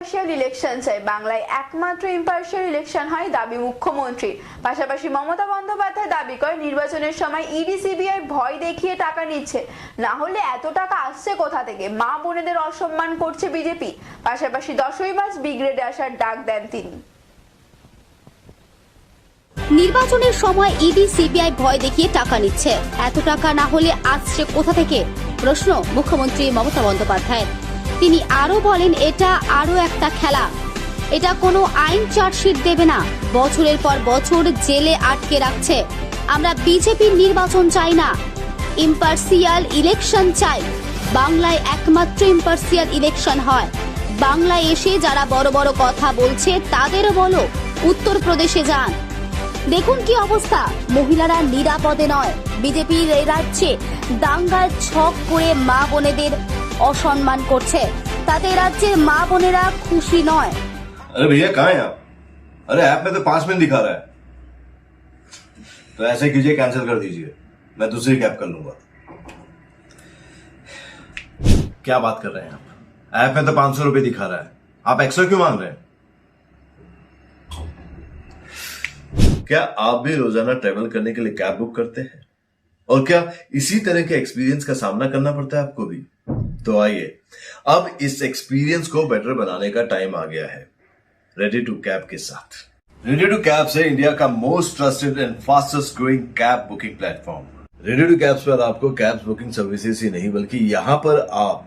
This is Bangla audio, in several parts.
ইম্পার্শিয়াল ইলেকশন চাই। বাংলায় একমাত্র ইম্পার্শিয়াল ইলেকশন হয় দাবি মুখ্যমন্ত্রী পাশাপাশি মমতা বন্দ্যোপাধ্যায় দাবি করে, নির্বাচনের সময় ইডি, সিবিআই ভয় দেখিয়ে টাকা নিচ্ছে। না হলে এত টাকা আসছে কোথা থেকে? মা বোনেদের অসম্মান করছে বিজেপি। পাশাপাশি দশই মার্চ ব্রিগেডে আসার ডাক দেন তিনি। নির্বাচনের সময় ইডি, সিবিআই ভয় দেখিয়ে টাকা নিচ্ছে। এত টাকা না হলে আসছে কোথা থেকে? প্রশ্ন মুখ্যমন্ত্রী মমতা বন্দ্যোপাধ্যায় তিনি আরও বলেন, এটা আরও একটা খেলা। এটা কোনো আইন চার্জশিট দেবে না। বছরের পর বছর জেলে আটকে রাখছে। আমরা বিজেপির নির্বাচন চাই না। ইম্পার্সিয়াল ইলেকশন চাই। বাংলায় একমাত্র ইম্পার্সিয়াল ইলেকশন হয়। বাংলায় এসে যারা বড় বড় কথা বলছে, তাদেরও বলো, উত্তরপ্রদেশে যান। দেখুন কি অবস্থা। মহিলারা নিরাপদে নয়। বিজেপির এই রাজ্যে দাঙ্গার ছক করে মা বোনেদের অসম্মান করছে তাতে রাজ্যের মা বোনেরা খুশি নয় अरे भैया कहाँ हैं आप अरे ऐप में तो पांच मिनट दिखा रहा है तो ऐसे कीजिए कैंसिल कर दीजिए मैं दूसरी कैब कर लूंगा क्या बात कर रहे हैं आप ऐप में तो पांच सौ रुपये दिखा रहा है आप एक्स्ट्रा क्यों मांग रहे हैं क्या आप भी रोजाना ट्रेवल करने के लिए कैब बुक करते हैं और क्या इसी तरह के एक्सपीरियंस का सामना करना पड़ता है आपको भी तो आइए, अब इस एक्सपीरियंस को बेटर बनाने का टाइम आ गया है। रेडी टू कैब के साथ। रेडी टू कैब से इंडिया का most trusted and fastest growing cab booking platform ready to cabs पर आपको कैब बुकिंग सर्विसेज़ ही नहीं, बल्कि यहाँ पर आप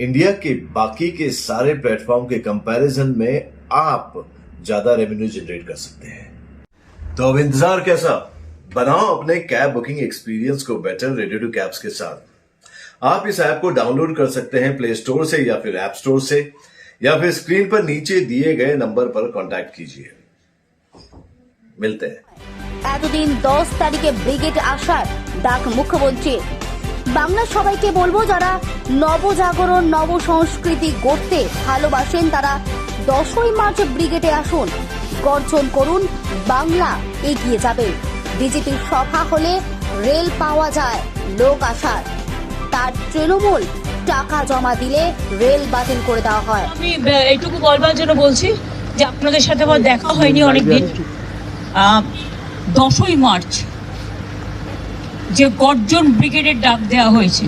इंडिया के बाकी के सारे प्लेटफॉर्म के कंपैरिजन में आप ज्यादा रेवेन्यू जनरेट कर सकते हैं तो अब इंतजार कैसा बनाओ अपने कैब बुकिंग एक्सपीरियंस को बेटर रेडी टू कैब्स के साथ आप इस ऐप को डाउनलोड कर सकते हैं प्ले स्टोर से या फिर ऐप स्टोर से या फिर स्क्रीन पर नीचे दिए गए नंबर पर कांटेक्ट कीजिए मिलते हैं এতদিন দশ তারিখে ব্রিগেড আসার ডাক মুখ্যমন্ত্রীর বাংলা সবাইকে বলব যারা নবজাগরণ নব সংস্কৃতি গড়তে ভালোবাসেন তারা দশই মার্চ ব্রিগেডে আসুন। গর্জন করুন বাংলা এগিয়ে যাবে। বিজেপির সভা হলে রেল পাওয়া যায় লোক আসার। তার তৃণমূল টাকা জমা দিলে রেল বাতিল করে দেওয়া হয়। আমি এইটুকু বলবার জন্য বলছি যে আপনাদের সাথে আমার দেখা হয়নি অনেকদিন। দশই মার্চ যে গর্জন ব্রিগেডের ডাক দেওয়া হয়েছে।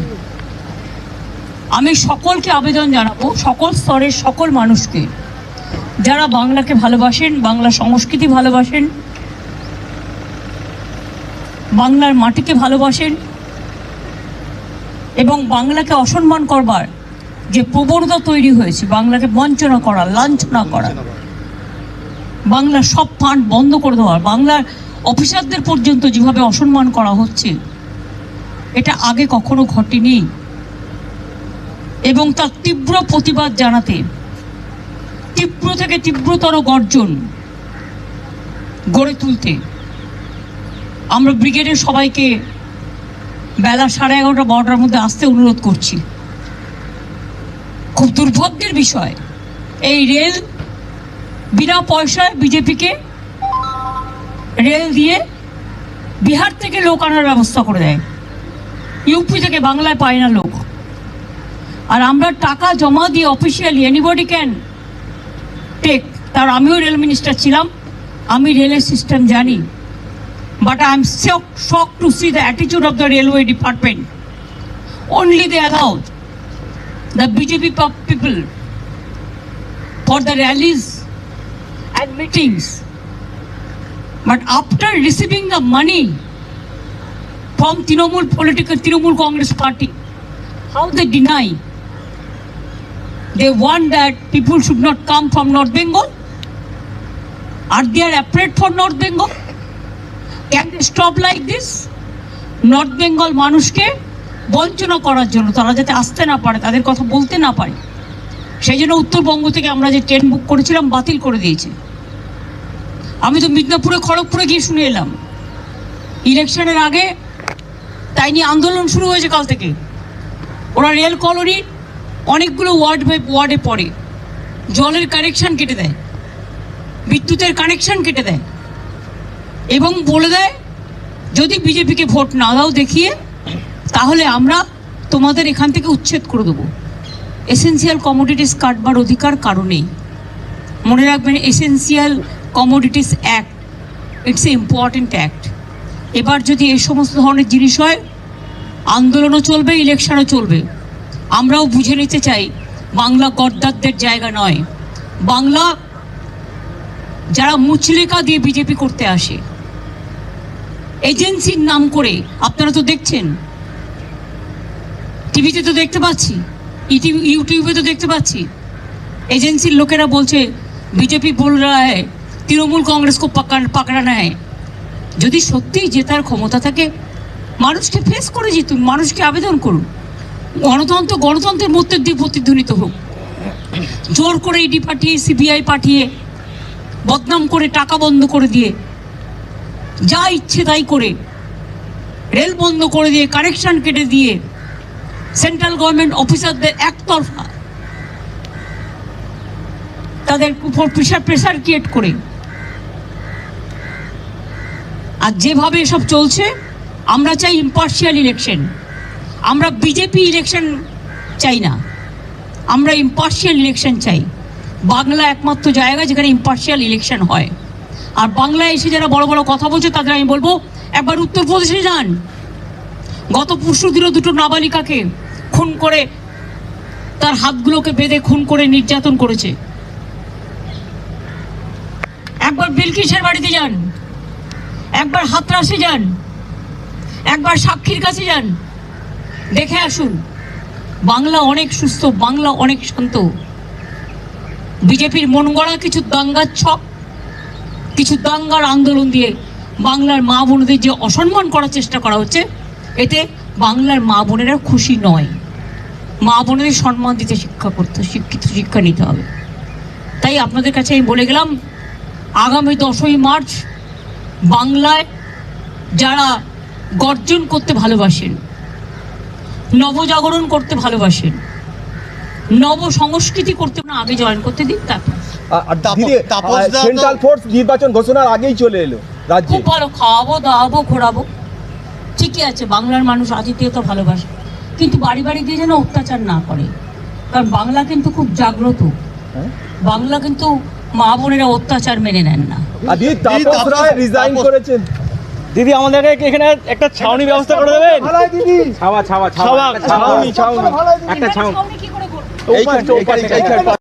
আমি সকলকে আবেদন জানাব, সকল স্তরের সকল মানুষকে, যারা বাংলাকে ভালোবাসেন, বাংলা সংস্কৃতি ভালোবাসেন, বাংলার মাটিকে ভালোবাসেন, এবং বাংলাকে অসম্মান করবার যে প্রবণতা তৈরি হয়েছে, বাংলাকে বঞ্চনা করা, লাঞ্ছনা করা, বাংলার সব ফান্ড বন্ধ করে দেওয়া, বাংলার অফিসারদের পর্যন্ত যেভাবে অসম্মান করা হচ্ছে এটা আগে কখনো ঘটেনি। এবং তার তীব্র প্রতিবাদ জানাতে, তীব্র থেকে তীব্রতর গর্জন গড়ে তুলতে আমরা ব্রিগেডের সবাইকে বেলা সাড়ে এগারোটা, বারোটার মধ্যে আসতে অনুরোধ করছি। খুব দুর্ভাগ্যের বিষয়, এই রেল বিনা পয়সায় বিজেপিকে রেল দিয়ে বিহার থেকে লোক আনার ব্যবস্থা করে দেয়। ইউপি থেকে বাংলায় পায় না লোক। আর আমরা টাকা জমা দিয়ে অফিসিয়ালি এনিবডি ক্যান টেক তার আমিও রেল মিনিস্টার ছিলাম, আমি রেলের সিস্টেম জানি but I am shock shock to see the অ্যাটিচিউড of the railway department only they allow the BJP people for the rallies and meetings but after receiving the money from Trinamool political Trinamool Congress party, how they deny? They want that people should not come from North Bengal. Are they afraid for North Bengal? Can stop like this North Bengal মানুষকে বঞ্চনা করার জন্য তারা যাতে আসতে না পারে তাদের কথা বলতে না পারে সেই জন্য উত্তরবঙ্গ থেকে আমরা যে ট্রেন বুক করেছিলাম বাতিল করে দিয়েছে আমি তো মিদনাপুরে খড়গপুরে গিয়ে শুনে এলাম ইলেকশনের আগে তাই নিয়ে আন্দোলন শুরু হয়েছে কাল থেকে। ওরা রেল কলোনির অনেকগুলো ওয়ার্ড বাই ওয়ার্ডে পড়ে। জলের কানেকশান কেটে দেয়। বিদ্যুতের কানেকশান কেটে দেয়। এবং বলে দেয়, যদি বিজেপিকে ভোট না দাও দেখিয়ে, তাহলে আমরা তোমাদের এখান থেকে উচ্ছেদ করে দেবো। এসেন্সিয়াল কমোডিটিস কাটবার অধিকার কারণেই মনে রাখবেন essential commodities act, it's a important act. এবার যদি এই সমস্ত ধরনের জিনিস হয় আন্দোলনও চলবে, ইলেকশনও চলবে। আমরাও বুঝে নিতে চাই, বাংলা গদ্দারদের জায়গা নয়। বাংলা যারা মুচলেকা দিয়ে বিজেপি করতে আসে। এজেন্সির নাম করে, আপনারা তো দেখছেন। টিভিতে তো দেখতে পাচ্ছি ইউটিউবে তো দেখতে পাচ্ছি। এজেন্সির লোকেরা বলছে, বিজেপি বল রা হ্যায় তৃণমূল কংগ্রেস কো পাকড়ানা হ্যায় যদি সত্যিই জেতার ক্ষমতা থাকে মানুষকে ফেস করে জিতুন মানুষকে আবেদন করুন গণতন্ত্র, গণতন্ত্রের মধ্যে দিয়ে প্রতিধ্বনিত হোক। জোর করে ইডি পাঠিয়ে, সিবিআই পাঠিয়ে, বদনাম করে, টাকা বন্ধ করে দিয়ে, যা ইচ্ছে তাই করে, রেল বন্ধ করে দিয়ে কানেকশন কেটে দিয়ে, সেন্ট্রাল গভর্নমেন্ট অফিসারদের একতরফা তাদের উপর প্রেশার প্রেশার ক্রিয়েট করে। আর যেভাবে এসব চলছে আমরা চাই ইম্পার্শিয়াল ইলেকশন আমরা বিজেপি ইলেকশন চাই না। আমরা ইম্পার্শিয়াল ইলেকশন চাই। বাংলা একমাত্র জায়গা যেখানে ইম্পার্শিয়াল ইলেকশন হয়। আর বাংলায় এসে যারা বড় বড় কথা বলছে, তাদের আমি বলব, একবার উত্তরপ্রদেশে যান। গত পরশু দিনও দুটো নাবালিকাকে খুন করে তার হাতগুলোকে বেঁধে খুন করে নির্যাতন করেছে। একবার বিলকিসের বাড়িতে যান। একবার হাতরাসে যান। একবার সাক্ষীর কাছে যান। দেখে আসুন। বাংলা অনেক সুস্থ, বাংলা অনেক শান্ত। বিজেপির মন গড়া কিছু দাঙ্গার ছক, কিছু দাঙ্গার আন্দোলন দিয়ে বাংলার মা বোনদের যে অসম্মান করার চেষ্টা করা হচ্ছে, এতে বাংলার মা বোনেরা খুশি নয়। মা বোনেদের সম্মান দিতে শিক্ষা করতে, শিক্ষিত শিক্ষা নিতে হবে। তাই আপনাদের কাছে আমি বলে গেলাম, আগামী দশই মার্চ বাংলায় যারা গর্জন করতে ভালোবাসেন। নবজাগরণ করতে ভালোবাসেন। নব সংস্কৃতি করতে না আগে জয়েন করতে দিন তারপর। সেন্ট্রাল ফোর্স নির্বাচন ঘোষণার আগেই চলে এলো রাজ্যে। খুব ভালো খাওয়াবো দাওয়াবো ঘোরাবো। ঠিকই আছে বাংলার মানুষ আতিথেয়তা ভালোবাসে। কিন্তু বাড়ি বাড়ি গিয়ে যেন অত্যাচার না করে। কারণ বাংলা কিন্তু খুব জাগ্রত। হ্যাঁ? বাংলা কিন্তু মা বোনেরা অত্যাচার মেনে নেন না। আর দিদি তাপস তাপস- রায় রিজাইন করেছেন। দিদি আমাদেরকে এখানে একটা ছাউনি ব্যবস্থা করে দেবেন? ছাওয়া ছাওয়া ছাওয়া, ছাওয়া ছাউনি ছাউনি একটা ছাউনি। কি করে করব।